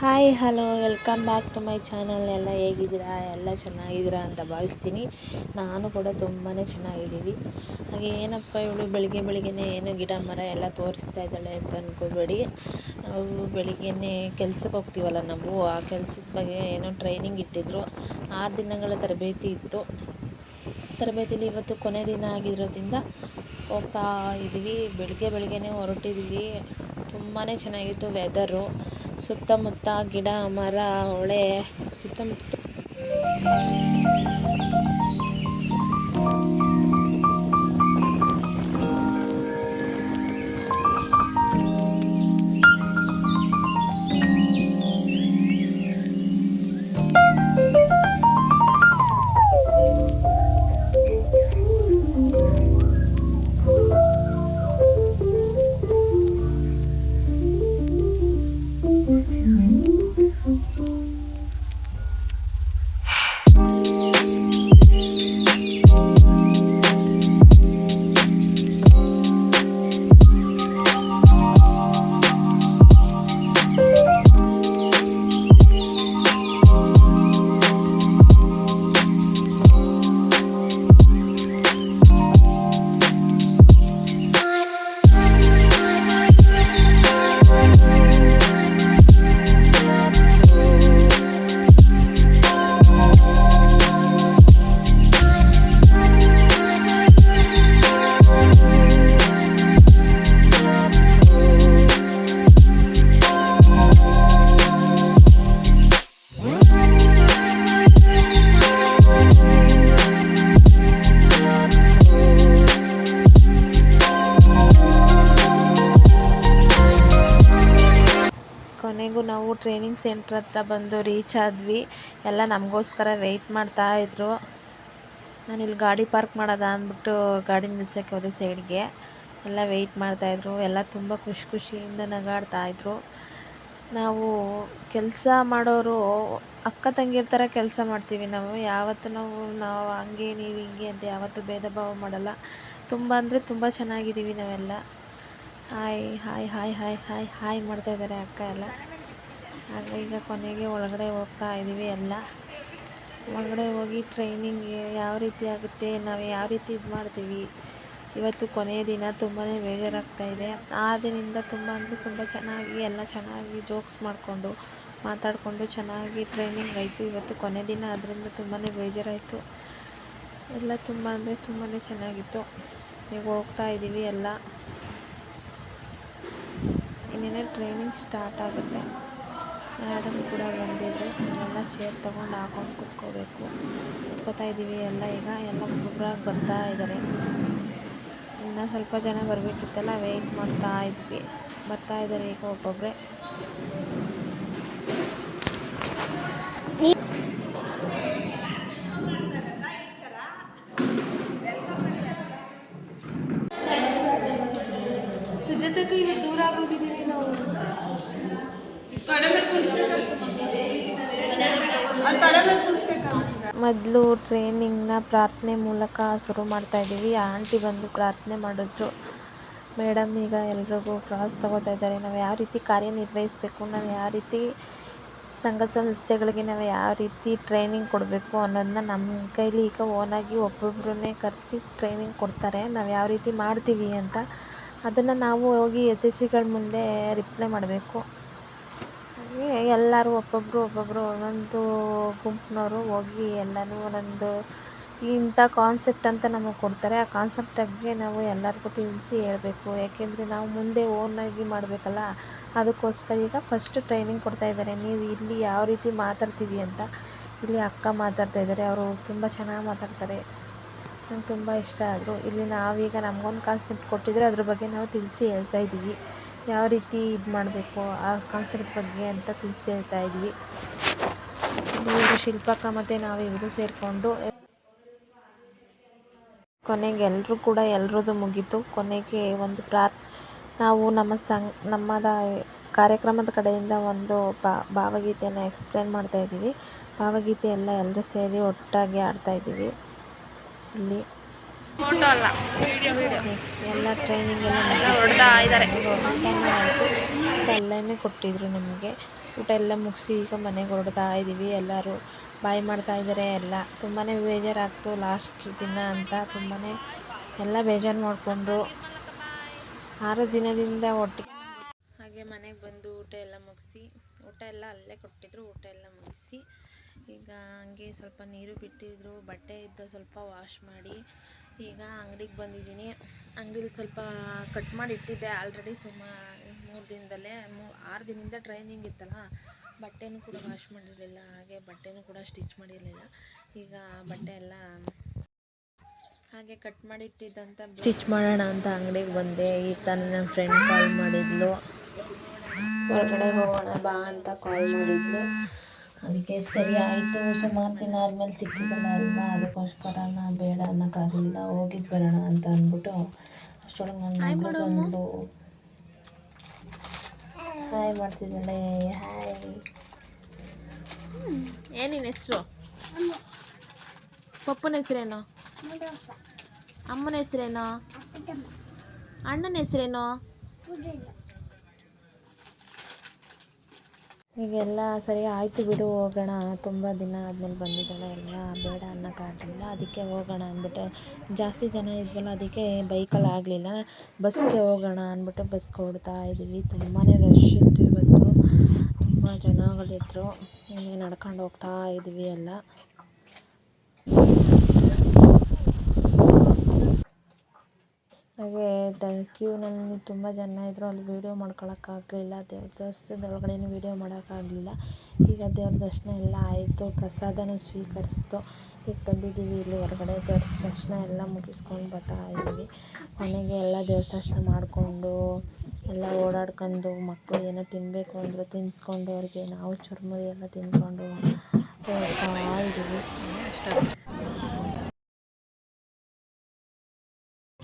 Hi hello welcome back to my channel ಎಲ್ಲ ಹೇಗಿದ್ದೀರಾ? ಎಲ್ಲ ಚೆನ್ನಾಗಿದ್ದೀರಾ ಅಂತ ಭಾವಿಸ್ತೀನಿ. ನಾನು ಕೂಡ ತುಂಬಾ ಚೆನ್ನಾಗಿದ್ದೀವಿ. ಹಾಗೆ ಏನಪ್ಪ ಇವಳು ಬೆಳಿಗ್ಗೆ ಬೆಳಿಗ್ಗೆ ಏನು ಗಿಡ, ಮರ ಎಲ್ಲ ತೋರಿಸ್ತಾ ಇದ್ದಾಳೆ ಅಂತ ಅಂದ್ಕೋಬೇಡಿ ನಾವು ಬೆಳಿಗ್ಗೆ ಕೆಲ್ಸಕ್ಕೆ ಹೋಗ್ತೀವಲ್ಲ ನಾವು. ಆ ಕೆಲಸದ ಬಗ್ಗೆ ಏನೋ ಟ್ರೈನಿಂಗ್ ಇಟ್ಟಿದ್ರು. ಆರು ದಿನಗಳ ತರಬೇತಿ ಇತ್ತು. ತರಬೇತಿಲಿ ಇವತ್ತು ಕೊನೆ ದಿನ ಆಗಿರೋದ್ರಿಂದ ಹೋಗ್ತಾ ಇದ್ದೀವಿ. ಬೆಳಿಗ್ಗೆ ಬೆಳಿಗ್ಗೆ ಹೊರಟಿದ್ವಿ ತುಂಬಾ ಚೆನ್ನಾಗಿತ್ತು ವೆದರು ಸುತ್ತಮುತ್ತ ಗಿಡ ಮರ ಹೊಳೆ ಸುತ್ತಮುತ್ತ ಕೊನೆಗೂ ನಾವು ಟ್ರೈನಿಂಗ್ ಸೆಂಟ್ರ್ ಹತ್ರ ಬಂದು ರೀಚ್ ಆದ್ವಿ. ಎಲ್ಲ ನಮಗೋಸ್ಕರ ವೆಯ್ಟ್ ಮಾಡ್ತಾ ಇದ್ರು. ನಾನು ಇಲ್ಲಿ ಗಾಡಿ ಪಾರ್ಕ್ ಮಾಡೋದ ಅಂದ್ಬಿಟ್ಟು ಗಾಡಿ ನಿಲ್ಸೋಕ್ಕೆ ಹೋದೆ ಸೈಡ್ಗೆ ಎಲ್ಲ ವೆಯ್ಟ್ ಮಾಡ್ತಾಯಿದ್ರು ಎಲ್ಲ ತುಂಬ ಖುಷಿ ಖುಷಿಯಿಂದ ನಗಾಡ್ತಾಯಿದ್ರು ನಾವು ಕೆಲಸ ಮಾಡೋರು ಅಕ್ಕ ತಂಗಿರ ಥರ ಕೆಲಸ ಮಾಡ್ತೀವಿ ನಾವು. ಯಾವತ್ತು ನಾವು ನಾವು ಹಂಗೆ, ನೀವು ಹಿಂಗೆ ಅಂತ ಯಾವತ್ತೂ ಭೇದ ಭಾವ ಮಾಡಲ್ಲ. ತುಂಬ ಅಂದರೆ ತುಂಬ ಚೆನ್ನಾಗಿದ್ದೀವಿ ನಾವೆಲ್ಲ. Hi hi hi hi hi hi ಮಾಡ್ತಾ ಇದ್ದಾರೆ ಅಕ್ಕ ಎಲ್ಲ. ಹಾಗೆ ಈಗ ಕೊನೆಗೆ ಒಳಗಡೆ ಹೋಗ್ತಾ ಇದ್ದೀವಿ ಎಲ್ಲ. ಒಳಗಡೆ ಹೋಗಿ ಟ್ರೈನಿಂಗ್ ಯಾವ ರೀತಿ ಆಗುತ್ತೆ, ನಾವು ಯಾವ ರೀತಿ ಇದು ಮಾಡ್ತೀವಿ. ಇವತ್ತು ಕೊನೆಯ ದಿನ ತುಂಬಾ ಬೇಜಾರಾಗ್ತಾ ಇದೆ. ಆ ದಿನದಿಂದ ತುಂಬ ಅಂದರೆ ತುಂಬ ಚೆನ್ನಾಗಿ, ಎಲ್ಲ ಚೆನ್ನಾಗಿ ಜೋಕ್ಸ್ ಮಾಡಿಕೊಂಡು, ಮಾತಾಡಿಕೊಂಡು ಚೆನ್ನಾಗಿ ಟ್ರೈನಿಂಗ್ ಆಯಿತು. ಇವತ್ತು ಕೊನೆ ದಿನ, ಅದರಿಂದ ತುಂಬಾ ಬೇಜಾರಾಯಿತು. ಎಲ್ಲ ತುಂಬ ಅಂದರೆ ತುಂಬಾ ಚೆನ್ನಾಗಿತ್ತು. ಈಗ ಹೋಗ್ತಾ ಇದ್ದೀವಿ ಎಲ್ಲ. ಇನ್ನೇನೇ ಟ್ರೈನಿಂಗ್ ಸ್ಟಾರ್ಟ್ ಆಗುತ್ತೆ. ಮೇಡಮ್ ಕೂಡ ಬಂದಿದ್ದರು ಎಲ್ಲ ಚೇರ್ ತೊಗೊಂಡು ಹಾಕೊಂಡು ಕುತ್ಕೋಬೇಕು. ಕುತ್ಕೋತಾ ಇದ್ದೀವಿ ಎಲ್ಲ ಈಗ ಎಲ್ಲ ಒಬ್ಬೊಬ್ಬರಾಗಿ ಬರ್ತಾ ಇದ್ದಾರೆ ಇನ್ನು ಸ್ವಲ್ಪ ಜನ ಬರಬೇಕಿತ್ತಲ್ಲ ವೆಯ್ಟ್ ಮಾಡ್ತಾ ಇದ್ವಿ. ಬರ್ತಾ ಇದ್ದಾರೆ ಈಗ ಒಬ್ಬೊಬ್ಬರೇ ಸುಜಾತಕ್ಕೆ ಇವಾಗ ದೂರ ಆಗೋಗಿದ್ದೀವಿ ನಾವು ಮೊದಲು ಟ್ರೈನಿಂಗ್ನ ಪ್ರಾರ್ಥನೆ ಮೂಲಕ ಶುರು ಮಾಡ್ತಾ ಇದ್ದೀವಿ. ಆಂಟಿ ಬಂದು ಪ್ರಾರ್ಥನೆ ಮಾಡಿದ್ರು. ಮೇಡಮ್ ಈಗ ಎಲ್ರಿಗೂ ಕ್ರಾಸ್ ತಗೋತಾ ಇದ್ದಾರೆ. ನಾವು ಯಾವ ರೀತಿ ಕಾರ್ಯನಿರ್ವಹಿಸಬೇಕು? ನಾವು ಯಾವ ರೀತಿ ಸಂಘ ಸಂಸ್ಥೆಗಳಿಗೆ ನಾವು ಯಾವ ರೀತಿ ಟ್ರೈನಿಂಗ್ ಕೊಡಬೇಕು? ಅನ್ನೋದನ್ನ ನಮ್ಮ ಕೈಲಿ ಈಗ ಓನಾಗಿ ಒಬ್ಬೊಬ್ಬರನ್ನೇ ಕರೆಸಿ ಟ್ರೈನಿಂಗ್ ಕೊಡ್ತಾರೆ. ನಾವು ಯಾವ ರೀತಿ ಮಾಡ್ತೀವಿ ಅಂತ ಅದನ್ನು ನಾವು ಹೋಗಿ ಎಸ್ ಎಸ್ ಸಿಗಳ ಮುಂದೆ ರಿಪ್ಲೈ ಮಾಡಬೇಕು. ಎಲ್ಲರೂ ಒಬ್ಬೊಬ್ಬರು ಒಬ್ಬೊಬ್ಬರು ಒಂದೊಂದು ಗುಂಪಿನವರು ಹೋಗಿ ಎಲ್ಲರೂ ಒಂದೊಂದು ಇಂಥ ಕಾನ್ಸೆಪ್ಟ್ ಅಂತ ನಮಗೆ ಕೊಡ್ತಾರೆ. ಆ ಕಾನ್ಸೆಪ್ಟ್ ಬಗ್ಗೆ ನಾವು ಎಲ್ಲರಿಗೂ ತಿಳಿಸಿ ಹೇಳಬೇಕು. ಯಾಕೆಂದರೆ ನಾವು ಮುಂದೆ ಓನಾಗಿ ಮಾಡಬೇಕಲ್ಲ, ಅದಕ್ಕೋಸ್ಕರ ಈಗ ಫಸ್ಟ್ ಟ್ರೈನಿಂಗ್ ಕೊಡ್ತಾ ಇದ್ದಾರೆ. ನೀವು ಇಲ್ಲಿ ಯಾವ ರೀತಿ ಮಾತಾಡ್ತೀವಿ ಅಂತ, ಇಲ್ಲಿ ಅಕ್ಕ ಮಾತಾಡ್ತಾ ಇದ್ದಾರೆ, ಅವರು ತುಂಬ ಚೆನ್ನಾಗಿ ಮಾತಾಡ್ತಾರೆ. ನಂಗೆ ತುಂಬ ಇಷ್ಟ ಆದರು. ಇಲ್ಲಿ ನಾವೀಗ ನಮಗೊಂದು ಕಾನ್ಸೆಪ್ಟ್ ಕೊಟ್ಟಿದ್ರೆ ಅದ್ರ ಬಗ್ಗೆ ನಾವು ತಿಳಿಸಿ ಹೇಳ್ತಾ ಇದ್ದೀವಿ. ಯಾವ ರೀತಿ ಇದು ಮಾಡಬೇಕು, ಆ ಕಾನ್ಸೆಪ್ಟ್ ಬಗ್ಗೆ ಅಂತ ತಿಳಿಸಿ ಹೇಳ್ತಾ ಇದ್ವಿ ಇವರು ಶಿಲ್ಪಕ್ಕ ಮತ್ತು ನಾವಿಬ್ಬರು ಸೇರಿಕೊಂಡು ಕೊನೆಗೆ ಎಲ್ಲರೂ ಕೂಡ ಎಲ್ರದ್ದು ಮುಗೀತು. ಕೊನೆಗೆ ಒಂದು ಪ್ರಾರ್, ನಾವು ನಮ್ಮ ಸಂಘ, ನಮ್ಮದ ಕಾರ್ಯಕ್ರಮದ ಕಡೆಯಿಂದ ಒಂದು ಭಾವಗೀತೆಯನ್ನು ಎಕ್ಸ್ಪ್ಲೇನ್ ಮಾಡ್ತಾ ಇದ್ದೀವಿ. ಭಾವಗೀತೆ ಎಲ್ಲ ಎಲ್ಲರೂ ಸೇರಿ ಒಟ್ಟಾಗಿ ಹಾಡ್ತಾ ಇದ್ದೀವಿ. ಇಲ್ಲಿ ಫೋಟೋ ಅಲ್ಲ. ನೆಕ್ಸ್ಟ್ ಎಲ್ಲ ಟ್ರೈನಿಂಗ್ ಎಲ್ಲ ಹೊಡೆದಾ ಇದ್ದಾರೆ ಆಯಿತು. ಊಟ ಎಲ್ಲನೇ ಕೊಟ್ಟಿದ್ರು ನಮಗೆ. ಊಟ ಎಲ್ಲ ಮುಗಿಸಿ ಈಗ ಮನೆಗೆ ಹೊರಡ್ತಾ ಇದ್ದೀವಿ ಎಲ್ಲರೂ. ಬಾಯ್ ಮಾಡ್ತಾ ಇದ್ದಾರೆ ಎಲ್ಲ. ತುಂಬಾ ಬೇಜಾರಾಗ್ತು ಲಾಸ್ಟ್ ದಿನ ಅಂತ. ತುಂಬಾ ಎಲ್ಲ ಬೇಜಾರು ಮಾಡಿಕೊಂಡ್ರು. ಆರು ದಿನದಿಂದ ಒಟ್ಟಿಗೆ ಹಾಗೆ ಮನೆಗೆ ಬಂದು ಊಟ ಎಲ್ಲ ಮುಗಿಸಿ. ಊಟ ಎಲ್ಲ ಅಲ್ಲೇ ಕೊಟ್ಟಿದ್ರು. ಊಟ ಎಲ್ಲ ಮುಗಿಸಿ. ಈಗ ಹಂಗೆ ಸ್ವಲ್ಪ ನೀರು ಬಿಟ್ಟಿದ್ರು, ಬಟ್ಟೆ ಇದ್ದ ಸ್ವಲ್ಪ ವಾಶ್ ಮಾಡಿ, ಈಗ ಅಂಗಡಿಗೆ ಬಂದಿದ್ದೀನಿ. ಅಂಗಡಿಲಿ ಸ್ವಲ್ಪ ಕಟ್ ಮಾಡಿ ಇಟ್ಟಿದ್ದೆ ಆಲ್ರೆಡಿ ಸುಮಾರು ಮೂರು ದಿನದಲ್ಲೇ, ಮೂ, ಆರು ದಿನದಿಂದ ಟ್ರೈನಿಂಗ್ ಇತ್ತಲ್ಲ, ಬಟ್ಟೆನೂ ಕೂಡ ವಾಶ್ ಮಾಡಿರಲಿಲ್ಲ, ಹಾಗೆ ಬಟ್ಟೆನೂ ಕೂಡ ಸ್ಟಿಚ್ ಮಾಡಿರಲಿಲ್ಲ. ಈಗ ಬಟ್ಟೆ ಎಲ್ಲ ಹಾಗೆ ಕಟ್ ಮಾಡಿ ಇಟ್ಟಿದ್ದಂಥ ಸ್ಟಿಚ್ ಮಾಡೋಣ ಅಂತ ಅಂಗಡಿಗೆ ಬಂದೆ. ಈ ತಾನೇ ನನ್ನ ಫ್ರೆಂಡ್ ಕಾಲ್ ಮಾಡಿದ್ಲು. ಹೊರಗಡೆ ಹೋಗೋಣ ಬಾ ಅಂತ ಕಾಲ್ ಮಾಡಿದ್ಲು. ಅದಕ್ಕೆ ಸರಿ ಆಯಿತು ಸುಮಾರು ದಿನ ಆದಮೇಲೆ ಸಿಕ್ಕಿದ್ದಲ್ಲ ಅಲ್ವಾ ಅದಕ್ಕೋಸ್ಕರ ನಾ ಬೇಡ ಅನ್ನೋಕ್ಕಾಗಲಿಲ್ಲ ಹೋಗಿದ್ದು ಬರೋಣ ಅಂತ ಅಂದ್ಬಿಟ್ಟು ಅಷ್ಟೊಳಗೆ ನನ್ನ ಮಗಳು ಬಂದು ಹಾಯ್ ಮಾಡ್ತಿದ್ದಾಳೆ. ಹಾಯ್ ಏನಿನ ಹೆಸರು? ಪಪ್ಪನ ಹೆಸರೇನು? ಅಮ್ಮನ ಹೆಸರೇನು? ಅಣ್ಣನ ಹೆಸರೇನು? ಈಗೆಲ್ಲ ಸರಿ ಆಯಿತು ಬಿಡು, ಹೋಗೋಣ. ತುಂಬ ದಿನ ಆದಮೇಲೆ ಬಂದಿದ್ದಾಳೆ ಎಲ್ಲ, ಬೇಡ ಅನ್ನೋಕ್ಕಾಗಲಿಲ್ಲ ಅದಕ್ಕೆ ಹೋಗೋಣ ಅಂದ್ಬಿಟ್ಟು ಜಾಸ್ತಿ ಜನ ಇದ್ವಲ್ಲ, ಅದಕ್ಕೆ ಬೈಕಲ್ಲಿ ಆಗಲಿಲ್ಲ. ಬಸ್ಗೆ ಹೋಗೋಣ ಅಂದ್ಬಿಟ್ಟು ಬಸ್ಗೆ ಹೊಡ್ತಾ ಇದ್ದೀವಿ. ತುಂಬಾ ರಶ್ ಇತ್ತು ಇವತ್ತು. ತುಂಬ ಜನಗಳಿದ್ರು. ಹೀಗೆ ನಡ್ಕೊಂಡು ಹೋಗ್ತಾ ಇದ್ದೀವಿ ಎಲ್ಲ. ಹಾಗೆ ದ ಕ್ಯೂನಲ್ಲಿ ತುಂಬ ಜನ ಇದ್ದರು ಅಲ್ಲಿ ವೀಡಿಯೋ ಮಾಡ್ಕೊಳಕ್ಕಾಗಲಿಲ್ಲ ದೇವ್ರ ವಿಡಿಯೋ ವೀಡಿಯೋ ಮಾಡೋಕ್ಕಾಗಲಿಲ್ಲ ಈಗ ದೇವ್ರ ದರ್ಶನ ಎಲ್ಲ ಆಯಿತು. ಪ್ರಸಾದನೂ ಸ್ವೀಕರಿಸ್ತು. ಈಗ ಬಂದಿದ್ದೀವಿ ಇಲ್ಲಿ ಹೊರಗಡೆ. ದೇವ್ರ ದರ್ಶನ ಎಲ್ಲ ಮುಗಿಸ್ಕೊಂಡು ಬರ್ತಾ ಇದ್ದೀವಿ. ಮನೆಗೆ ಎಲ್ಲ ದೇವ್ರ ದರ್ಶನ ಮಾಡಿಕೊಂಡು, ಎಲ್ಲ ಓಡಾಡ್ಕೊಂಡು ಮಕ್ಕಳು ಏನೋ ತಿನ್ನಬೇಕು ಅಂದರು ತಿನ್ನಿಸ್ಕೊಂಡು ಅವ್ರಿಗೆ ನಾವು ಚುರ್ಮುರಿ ಎಲ್ಲ ತಿಂದ್ಕೊಂಡು ಹೋಗ್ತಾ ಇದ್ದೀವಿ.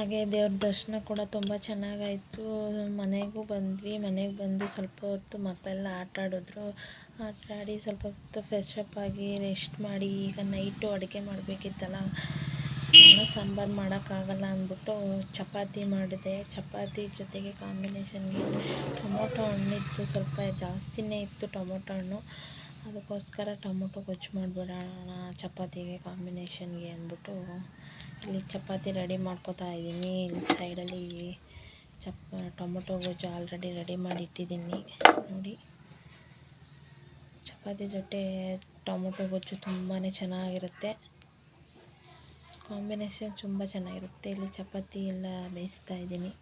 ಹಾಗೆ ದೇವ್ರ ದರ್ಶನ ಕೂಡ ತುಂಬ ಚೆನ್ನಾಗಾಯಿತು. ಮನೆಗೂ ಬಂದ್ವಿ, ಮನೆಗೆ ಬಂದು ಸ್ವಲ್ಪ ಹೊತ್ತು ಮಕ್ಕಳೆಲ್ಲ ಆಟ ಆಡಿದ್ರು. ಆಟ ಆಡಿ ಸ್ವಲ್ಪ ಹೊತ್ತು ಫ್ರೆಶ್ ಅಪ್ ಆಗಿ ರೆಸ್ಟ್ ಮಾಡಿ ಈಗ ನೈಟು ಅಡುಗೆ ಮಾಡಬೇಕಿತ್ತಲ್ಲ ಅನ್ನ ಸಾಂಬಾರು ಮಾಡೋಕ್ಕಾಗಲ್ಲ ಅಂದ್ಬಿಟ್ಟು ಚಪಾತಿ ಮಾಡಿದೆ. ಚಪಾತಿ ಜೊತೆಗೆ ಕಾಂಬಿನೇಷನ್ಗೆ ಟೊಮೊಟೊ ಹಣ್ಣಿತ್ತು ಸ್ವಲ್ಪ ಜಾಸ್ತಿನೇ ಇತ್ತು ಟೊಮೊಟೊ ಹಣ್ಣು. ಅದಕ್ಕೋಸ್ಕರ ಟೊಮೊಟೊ ಗೊಜ್ಜು ಮಾಡಿಬಿಡೋಣ ಚಪಾತಿಗೆ ಕಾಂಬಿನೇಷನ್ಗೆ ಅಂದ್ಬಿಟ್ಟು ಇಲ್ಲಿ ಚಪಾತಿ ರೆಡಿ ಮಾಡ್ಕೋತಾ ಇದ್ದೀನಿ. ಇಲ್ಲಿ ಸೈಡಲ್ಲಿ ಚಪ್, ಟೊಮೊಟೊ ಗೊಜ್ಜು ಆಲ್ರೆಡಿ ರೆಡಿ ಮಾಡಿ ಇಟ್ಟಿದ್ದೀನಿ ನೋಡಿ. ಚಪಾತಿ ಜೊತೆ ಟೊಮೊಟೊ ಗೊಜ್ಜು ತುಂಬಾ ಚೆನ್ನಾಗಿರುತ್ತೆ. ಕಾಂಬಿನೇಷನ್ ತುಂಬ ಚೆನ್ನಾಗಿರುತ್ತೆ. ಇಲ್ಲಿ ಚಪಾತಿ ಎಲ್ಲ ಬೇಯಿಸ್ತಾ ಇದ್ದೀನಿ.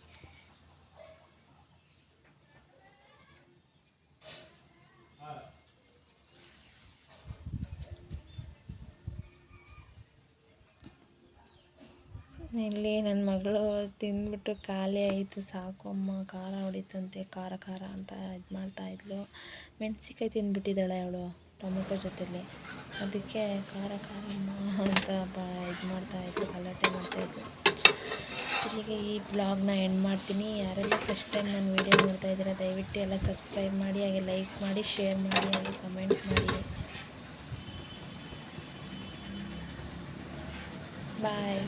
ಇಲ್ಲಿ ನನ್ನ ಮಗಳು ತಿಂದ್ಬಿಟ್ಟು ಖಾಲಿ ಆಯಿತು ಸಾಕು. ಅಮ್ಮ ಖಾರ ಹೊಡಿತಂತೆ, ಖಾರ ಖಾರ ಅಂತ ಇದು ಮಾಡ್ತಾಯಿದ್ಲು ಮೆಣಸಿನ್ಕಾಯಿ ತಿಂದ್ಬಿಟ್ಟಿದ್ದಾಳೆ ಅವಳು ಟೊಮೆಟೊ ಜೊತೆಲಿ. ಅದಕ್ಕೆ ಖಾರ ಖಾರ ಅಮ್ಮ ಅಂತ ಬ ಇದು ಮಾಡ್ತಾಯಿದ್ಲು ಗಲಾಟೆ ಮಾಡ್ತಾಯಿದ್ಲು ಇಲ್ಲಿಗೆ ಈ ಬ್ಲಾಗ್ನ ಎಂಡ್ ಮಾಡ್ತೀನಿ. ಯಾರೆಲ್ಲ ಫಸ್ಟ್ ಟೈಮ್ ನಾನು ವೀಡಿಯೋ ನೋಡ್ತಾ ಇದ್ದೀರ, ದಯವಿಟ್ಟು ಎಲ್ಲ ಸಬ್ಸ್ಕ್ರೈಬ್ ಮಾಡಿ, ಹಾಗೆ ಲೈಕ್ ಮಾಡಿ ಶೇರ್ ಮಾಡಿ, ಹಾಗೆ ಕಮೆಂಟ್ ಮಾಡಿ. ಬಾಯ್